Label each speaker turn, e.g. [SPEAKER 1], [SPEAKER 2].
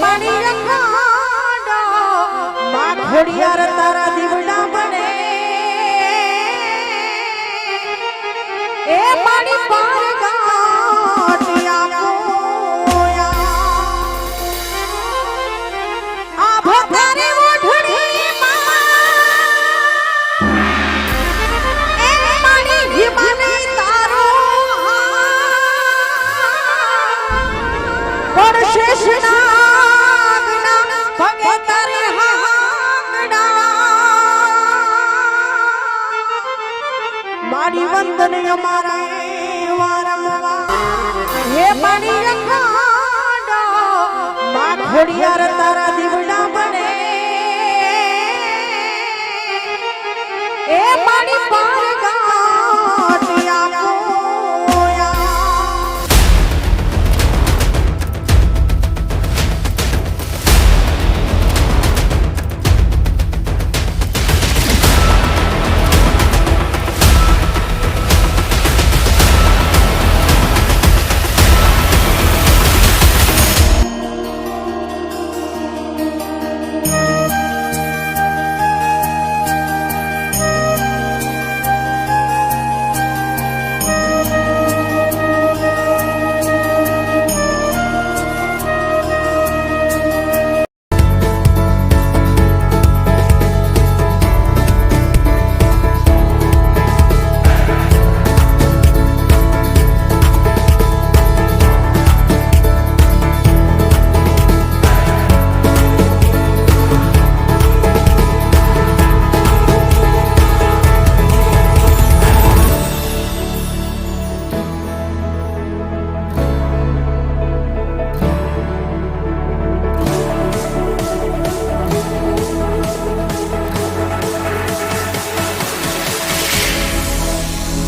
[SPEAKER 1] મારી અખાડો માં ખોડિયાર તારા દીવડા વતન અમારે વારંવાર. હે પાણી રખાડો માં ખોડિયાર તારા દીવડા બને. એ પાણી પાર ગા